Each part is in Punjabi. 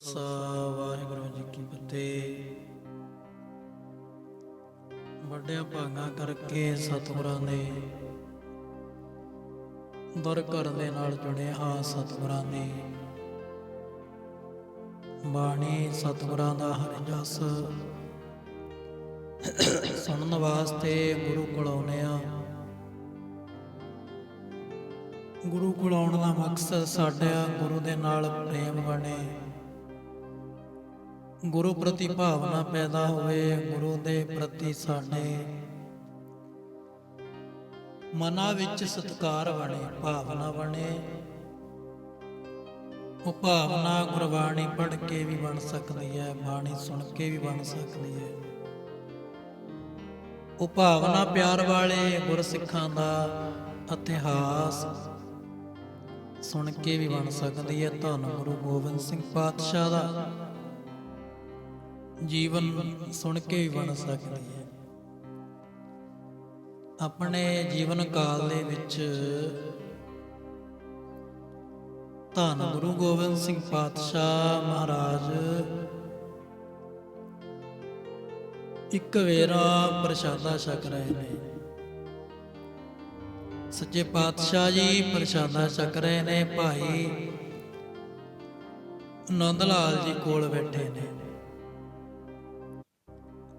ਸਾ ਵਾਹਿਗੁਰੂ ਜੀ ਕੀ ਫਤਿਹ। ਵੱਡਿਆਂ ਭਾਗਾਂ ਕਰਕੇ ਸਤਿਗੁਰਾਂ ਨੇ ਦਰ ਘਰ ਦੇ ਨਾਲ ਜੁੜੇ ਹਾਂ ਸਤਿਗੁਰਾਂ ਦੀ। ਬਾਣੀ ਸਤਿਗੁਰਾਂ ਦਾ ਹਰ ਜਸ ਸੁਣਨ ਵਾਸਤੇ ਗੁਰੂ ਕੋਲ ਆਉਨੇ ਆ ਗੁਰੂ ਕੋਲ ਆਉਣ ਦਾ ਮਕਸਦ ਸਾਡਾ ਗੁਰੂ ਦੇ ਨਾਲ ਪ੍ਰੇਮ ਬਣੇ। ਗੁਰੂ ਪ੍ਰਤੀ ਭਾਵਨਾ ਪੈਦਾ ਹੋਵੇ, ਗੁਰੂ ਦੇ ਪ੍ਰਤੀ ਸਾਡੇ ਮਨਾਂ ਵਿੱਚ ਸਤਕਾਰ ਬਣੇ, ਭਾਵਨਾ ਬਣੇ। ਉਹ ਭਾਵਨਾ ਗੁਰਬਾਣੀ ਪੜ੍ਹ ਕੇ ਵੀ ਬਣ ਸਕਦੀ ਹੈ, ਬਾਣੀ ਸੁਣ ਕੇ ਵੀ ਬਣ ਸਕਦੀ ਹੈ। ਉਹ ਭਾਵਨਾ ਪਿਆਰ ਵਾਲੇ ਗੁਰਸਿੱਖਾਂ ਦਾ ਇਤਿਹਾਸ ਸੁਣ ਕੇ ਵੀ ਬਣ ਸਕਦੀ ਹੈ। ਧੰਨ ਗੁਰੂ ਗੋਬਿੰਦ ਸਿੰਘ ਪਾਤਸ਼ਾਹ ਦਾ। ਜੀਵਨ ਸੁਣ ਕੇ ਵੀ ਬਣ ਸਕਦੀ ਹੈ। ਆਪਣੇ ਜੀਵਨ ਕਾਲ ਦੇ ਵਿੱਚ ਧੰਨ ਗੁਰੂ ਗੋਬਿੰਦ ਸਿੰਘ ਪਾਤਸ਼ਾਹ ਮਹਾਰਾਜ, ਇੱਕ ਵੇਰਾ ਪ੍ਰਸ਼ਾਦਾ ਛਕ ਰਹੇ ਨੇ। ਸੱਚੇ ਪਾਤਸ਼ਾਹ ਜੀ ਪ੍ਰਸ਼ਾਦਾ ਛਕ ਰਹੇ ਨੇ, ਭਾਈ ਨੰਦ ਲਾਲ ਜੀ ਕੋਲ ਬੈਠੇ ਨੇ।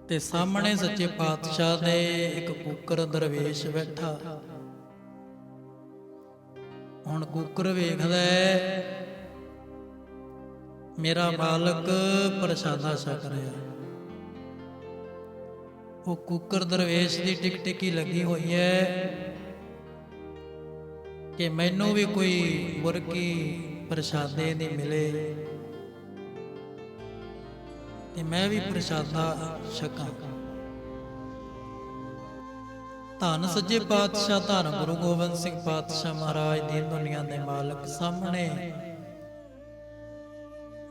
ਤੇ ਸਾਹਮਣੇ ਸੱਚੇ ਪਾਤਸ਼ਾਹ ਦੇ ਇੱਕ ਕੁੱਕਰ ਦਰਵੇਸ਼ ਬੈਠਾ। ਹੁਣ ਕੁੱਕਰ ਵੇਖਦਾ ਹੈ, ਮੇਰਾ ਮਾਲਕ ਪ੍ਰਸ਼ਾਦਾ ਛਕ ਰਿਹਾ। ਉਹ ਕੁੱਕਰ ਦਰਵੇਸ਼ ਦੀ ਟਿਕ ਟਿਕੀ ਲੱਗੀ ਹੋਈ ਹੈ ਕਿ ਮੈਨੂੰ ਵੀ ਕੋਈ ਬੁਰਕੀ ਪ੍ਰਸ਼ਾਦੇ ਦੀ ਮਿਲੇ। ਤੇ ਮੈਂ ਵੀ ਪ੍ਰਸ਼ਾਦਾ ਛਕਾਂ। ਧੰਨ ਸੱਜੇ ਪਾਤਸ਼ਾਹ, ਧੰਨ ਗੁਰੂ ਗੋਬਿੰਦ ਸਿੰਘ ਪਾਤਸ਼ਾਹ ਮਹਾਰਾਜ ਦੀ ਦੁਨੀਆ ਦੇ ਮਾਲਕ ਸਾਹਮਣੇ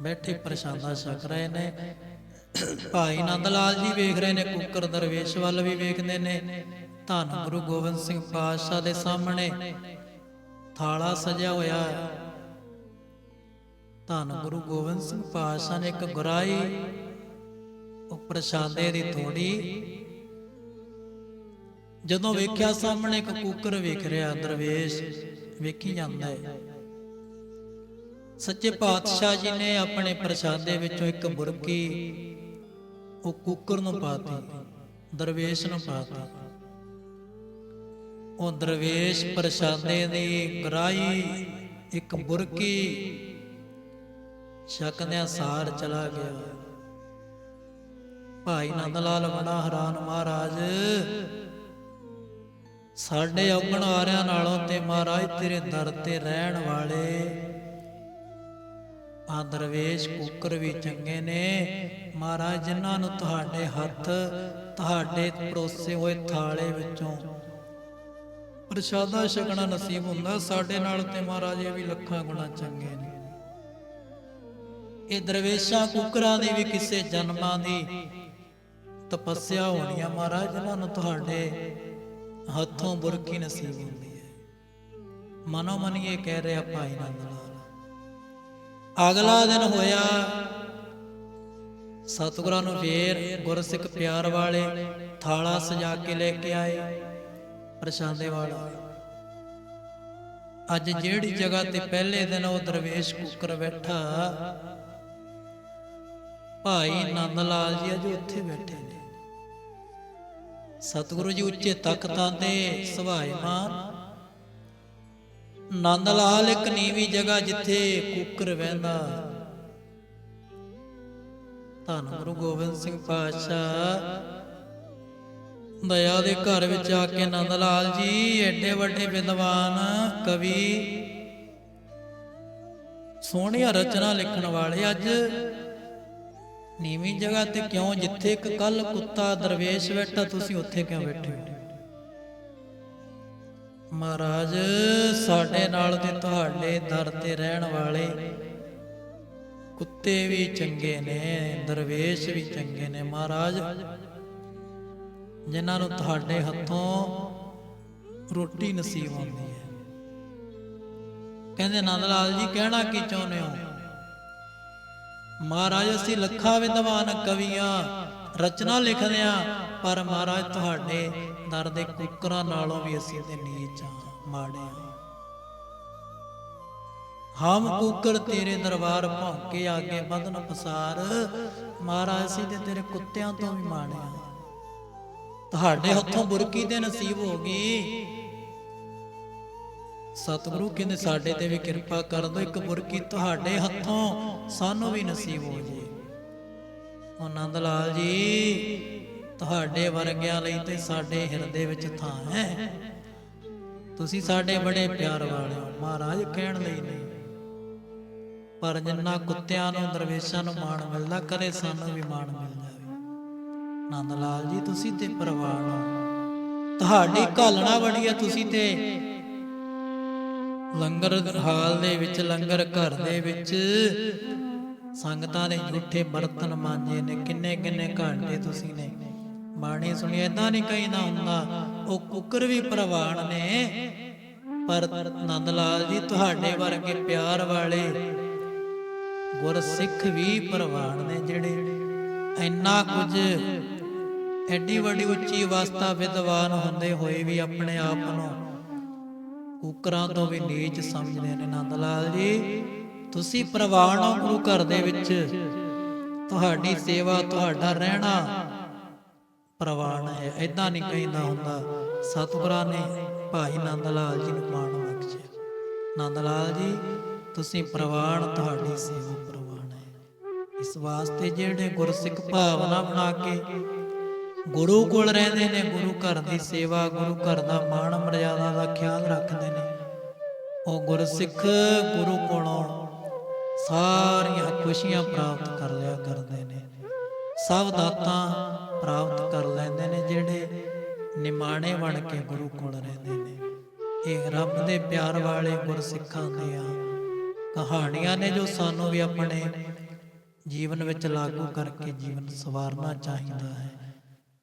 ਬੈਠੇ ਪ੍ਰਸ਼ਾਦਾ ਛਕ ਰਹੇ ਨੇ। ਭਾਈ ਨੰਦ ਲਾਲ ਜੀ ਵੇਖ ਰਹੇ ਨੇ, ਕੁੱਕਰ ਦਰਵੇਸ਼ ਵੱਲ ਵੀ ਵੇਖਦੇ ਨੇ। ਧੰਨ ਗੁਰੂ ਗੋਬਿੰਦ ਸਿੰਘ ਪਾਤਸ਼ਾਹ ਦੇ ਸਾਹਮਣੇ ਥਾਲਾ ਸਜਿਆ ਹੋਇਆ। ਧੰਨ ਗੁਰੂ ਗੋਬਿੰਦ ਸਿੰਘ ਪਾਤਸ਼ਾਹ ਨੇ ਇੱਕ ਗੁਰਾਈ ਉਹ ਪ੍ਰਸ਼ਾਦੇ ਦੀ ਥੋੜੀ। ਜਦੋਂ ਵੇਖਿਆ ਸਾਹਮਣੇ ਇੱਕ ਕੂਕਰ ਵੇਖ ਰਿਹਾ ਦਰਵੇਸ਼ ਵੇਖੀ ਜਾਂਦਾ ਹੈ। ਸੱਚੇ ਪਾਤਸ਼ਾਹ ਜੀ ਨੇ ਆਪਣੇ ਪ੍ਰਸ਼ਾਦੇ ਵਿੱਚੋਂ ਇੱਕ ਬੁਰਕੀ ਉਹ ਕੂਕਰ ਨੂੰ ਪਾਤੀ। ਦਰਵੇਸ਼ ਨੂੰ ਪਾਤੀ। ਉਹ ਦਰਵੇਸ਼ ਪ੍ਰਸ਼ਾਦੇ ਦੀ ਗਰਾਈ ਇੱਕ ਬੁਰਕੀ। ਛਕਦਿਆਂ ਸਾਰ ਚਲਾ ਗਿਆ। ਭਾਈ ਨੰਦ ਲਾਲ ਬੜਾ ਹੈਰਾਨ ਮਹਾਰਾਜ। ਸਾਡੇ ਔਗਣ ਆਰਿਆਂ ਨਾਲੋਂ ਤੇ ਮਹਾਰਾਜ ਤੇਰੇ ਦਰ ਤੇ ਰਹਿਣ ਵਾਲੇ ਆ ਦਰਵੇਸ਼ ਕੁੱਕਰ ਵੀ ਚੰਗੇ ਨੇ। ਮਹਾਰਾਜ ਜਿਨ੍ਹਾਂ ਨੂੰ ਤੁਹਾਡੇ ਹੱਥ ਤੁਹਾਡੇ ਪਰੋਸੇ ਹੋਏ ਥਾਲੇ ਵਿੱਚੋਂ ਪ੍ਰਸ਼ਾਦਾ ਛਕਣਾ ਨਸੀਬ ਹੁੰਦਾ ਸਾਡੇ ਨਾਲ ਤੇ ਮਹਾਰਾਜ ਇਹ ਵੀ ਲੱਖਾਂ ਗੁਣਾ ਚੰਗੇ ਨੇ। ਇਹ ਦਰਵੇਸ਼ਾਂ ਕੁਕਰਾਂ ਦੀ ਵੀ ਕਿਸੇ ਜਨਮਾਂ ਦੀ ਤਪੱਸਿਆ ਹੋਣੀ ਆ ਮਹਾਰਾਜ, ਜਿਨ੍ਹਾਂ ਨੂੰ ਤੁਹਾਡੇ ਹੱਥੋਂ ਬੁਰਕੀ ਨਸੀਬ ਹੁੰਦੀ ਹੈ। ਮਨੋ ਮਨ ਇਹ ਕਹਿ ਰਿਹਾ ਭਾਈ ਨੰਦ ਲਾਲ, ਅਗਲਾ ਦਿਨ ਹੋਇਆ ਸਤਿਗੁਰਾਂ ਨੂੰ ਫੇਰ ਗੁਰਸਿੱਖ ਪਿਆਰ ਵਾਲੇ ਥਾਲਾ ਸਜਾ ਕੇ ਲੈ ਕੇ ਆਏ, ਪ੍ਰਸ਼ਾਦੇ ਵਾਲਾ। ਅੱਜ ਜਿਹੜੀ ਜਗ੍ਹਾ ਤੇ ਪਹਿਲੇ ਦਿਨ ਉਹ ਦਰਵੇਸ਼ ਕੁੱਕਰ ਬੈਠਾ ਭਾਈ ਨੰਦ ਲਾਲ ਜੀ ਅਜੇ ਉੱਥੇ ਬੈਠੇ ਨੇ। ਸਤਿਗੁਰੂ ਜੀ ਉੱਚੇ ਤਖਤਾਂ ਤੇ ਸੁਭਾਏਮਾਨ ਨੰਦ ਲਾਲ ਇੱਕ ਨੀਵੀਂ ਜਗ੍ਹਾ ਜਿੱਥੇ ਕੁੱਕਰ ਵਹਿੰਦਾ। ਧੰਨ ਗੁਰੂ ਗੋਬਿੰਦ ਸਿੰਘ ਪਾਤਸ਼ਾਹ। ਦਇਆ ਦੇ ਘਰ ਵਿੱਚ ਆ ਕੇ ਨੰਦ ਲਾਲ ਜੀ ਐਡੇ ਵੱਡੇ ਵਿਦਵਾਨ ਕਵੀ। ਸੋਹਣੀਆਂ ਰਚਨਾ ਲਿਖਣ ਵਾਲੇ ਅੱਜ ਨੀਵੀਂ ਜਗ੍ਹਾ ਤੇ ਕਿਉਂ ਜਿੱਥੇ ਇੱਕ ਕੱਲ ਕੁੱਤਾ ਦਰਵੇਸ਼ ਬੈਠਾ, ਤੁਸੀਂ ਉੱਥੇ ਕਿਉਂ ਬੈਠੇ ਹੋ? ਮਹਾਰਾਜ, ਸਾਡੇ ਨਾਲ ਤੇ ਤੁਹਾਡੇ ਦਰ ਤੇ ਰਹਿਣ ਵਾਲੇ ਕੁੱਤੇ ਵੀ ਚੰਗੇ ਨੇ, ਦਰਵੇਸ਼ ਵੀ ਚੰਗੇ ਨੇ। ਮਹਾਰਾਜ, ਜਿਨ੍ਹਾਂ ਨੂੰ ਤੁਹਾਡੇ ਹੱਥੋਂ ਰੋਟੀ ਨਸੀਬ ਆਉਂਦੀ ਹੈ। ਕਹਿੰਦੇ, ਨੰਦ ਲਾਲ ਜੀ, ਕਹਿਣਾ ਕੀ ਚਾਹੁੰਦੇ ਹੋ? ਮਹਾਰਾਜ, ਅਸੀਂ ਲੱਖਾਂ ਵਿਦਵਾਨ ਕਵੀਆਂ, ਰਚਨਾ ਲਿਖਦੇ ਆ ਪਰ ਮਹਾਰਾਜ, ਤੁਹਾਡੇ ਦਰ ਦੇ ਕੁੱਕਰਾਂ ਨਾਲੋਂ ਵੀ ਅਸੀਂ ਤੇ ਨੀਚ ਆ ਮਾੜੇ ਆ ਹਮ ਕੁੱਕਰ ਤੇਰੇ ਦਰਬਾਰ ਭੌਂਕੇ ਆਗੇ ਬੰਧਨ ਪਸਾਰ, ਮਹਾਰਾਜ, ਅਸੀਂ ਤੇ ਤੇਰੇ ਕੁੱਤਿਆਂ ਤੋਂ ਵੀ ਮਾੜੇ ਆ ਤੁਹਾਡੇ ਹੱਥੋਂ ਬੁਰਕੀ ਤੇ ਨਸੀਬ ਹੋ ਗਈ ਸਤਿਗੁਰੂ ਕਹਿੰਦੇ ਸਾਡੇ ਤੇ ਵੀ ਕਿਰਪਾ ਕਰ ਦਿਓ ਇੱਕ ਬੁਰਕੀ ਤੁਹਾਡੇ ਹੱਥੋਂ ਸਾਨੂੰ ਵੀ ਨਸੀਬ ਹੋ ਜੇ। ਉਹ ਨੰਦ ਲਾਲ ਜੀ ਤੁਹਾਡੇ ਵਰਗਿਆਂ ਲਈ ਤੇ ਸਾਡੇ ਹਿਰਦੇ ਵਿੱਚ ਥਾਂ ਹੈ। ਤੁਸੀਂ ਸਾਡੇ ਬੜੇ ਪਿਆਰ ਵਾਲੇ ਹੋ ਮਹਾਰਾਜ ਕਹਿਣ ਲਈ ਨਹੀਂ। ਪਰ ਜਿੰਨਾ ਕੁੱਤਿਆਂ ਨੂੰ ਦਰਵੇਸ਼ਾਂ ਨੂੰ ਮਾਣ ਮਿਲਦਾ ਕਦੇ ਸਾਨੂੰ ਵੀ ਮਾਣ ਮਿਲ ਜਾਵੇ। ਨੰਦ ਲਾਲ ਜੀ ਤੁਸੀਂ ਤੇ ਪ੍ਰਵਾਨ ਹੋ। ਤੁਹਾਡੀ ਘਾਲਣਾ ਬੜੀ ਹੈ ਤੁਸੀਂ ਤੇ। ਲੰਗਰ ਹਾਲ ਦੇ ਵਿੱਚ, ਲੰਗਰ ਘਰ ਦੇ ਵਿੱਚ। ਸੰਗਤਾਂ ਦੇ ਝੂਠੇ ਬਰਤਨ ਮਾਂਜੇ ਨੇ। ਕਿੰਨੇ ਕਿੰਨੇ ਘੰਟੇ ਤੁਸੀਂ ਨੇ? ਬਾਣੀ ਸੁਣੀ, ਏਦਾਂ ਨਹੀਂ ਕਹਿੰਦਾ ਹੁੰਦਾ। ਉਹ ਕੁੱਕਰ ਵੀ ਪ੍ਰਵਾਨ ਨੇ। ਪਰ ਨੰਦ ਲਾਲ ਜੀ, ਤੁਹਾਡੇ ਵਰਗੇ ਪਿਆਰ ਵਾਲੇ ਗੁਰਸਿੱਖ ਵੀ ਪ੍ਰਵਾਨ ਨੇ, ਜਿਹੜੇ ਇੰਨਾ ਕੁਝ ਐਡੀ ਵੱਡੀ ਉੱਚੀ ਅਵਸਥਾ ਵਿਦਵਾਨ ਹੁੰਦੇ ਹੋਏ ਵੀ ਆਪਣੇ ਆਪ ਨੂੰ ਕੁਕਰਾਂ ਤੋਂ ਵੀ ਨੀਚ ਸਮਝਦੇ ਨੇ ਨੰਦ ਲਾਲ ਜੀ। ਤੁਸੀਂ ਪ੍ਰਵਾਨ ਗੁਰੂ ਘਰ ਦੇ ਵਿੱਚ। ਤੁਹਾਡੀ ਸੇਵਾ, ਤੁਹਾਡਾ ਰਹਿਣਾ ਪ੍ਰਵਾਨ ਹੈ। ਐਦਾਂ ਨਹੀਂ ਕਹਿੰਦਾ ਹੁੰਦਾ। ਸਤਿਗੁਰਾਂ ਨੇ ਭਾਈ ਨੰਦ ਲਾਲ ਜੀ ਨੂੰ ਮਾਣ ਬਖਸ਼ਿਆ। ਨੰਦ ਲਾਲ ਜੀ, ਤੁਸੀਂ ਪ੍ਰਵਾਨ, ਤੁਹਾਡੀ ਸੇਵਾ ਪ੍ਰਵਾਨ ਹੈ। ਇਸ ਵਾਸਤੇ ਜਿਹੜੇ ਗੁਰਸਿੱਖ ਭਾਵਨਾ ਬਣਾ ਕੇ ਗੁਰੂ ਕੋਲ ਰਹਿੰਦੇ ਨੇ, ਗੁਰੂ ਘਰ ਦੀ ਸੇਵਾ, ਗੁਰੂ ਘਰ ਦਾ ਮਾਣ ਮਰਿਆਦਾ ਦਾ ਖਿਆਲ ਰੱਖਦੇ ਨੇ। ਉਹ ਗੁਰਸਿੱਖ ਗੁਰੂ ਕੋਲੋਂ ਸਾਰੀਆਂ ਖੁਸ਼ੀਆਂ ਪ੍ਰਾਪਤ ਕਰ ਲਿਆ ਕਰਦੇ ਨੇ। ਸਭ ਦਾਤਾਂ ਪ੍ਰਾਪਤ ਕਰ ਲੈਂਦੇ ਨੇ, ਜਿਹੜੇ ਨਿਮਾਣੇ ਬਣ ਕੇ ਗੁਰੂ ਕੋਲ ਰਹਿੰਦੇ ਨੇ। ਇਹ ਰੱਬ ਦੇ ਪਿਆਰ ਵਾਲੇ ਗੁਰਸਿੱਖਾਂ ਦੀਆਂ ਕਹਾਣੀਆਂ ਨੇ, ਜੋ ਸਾਨੂੰ ਵੀ ਆਪਣੇ ਜੀਵਨ ਵਿੱਚ ਲਾਗੂ ਕਰਕੇ ਜੀਵਨ ਸਵਾਰਨਾ ਚਾਹੀਦਾ ਹੈ।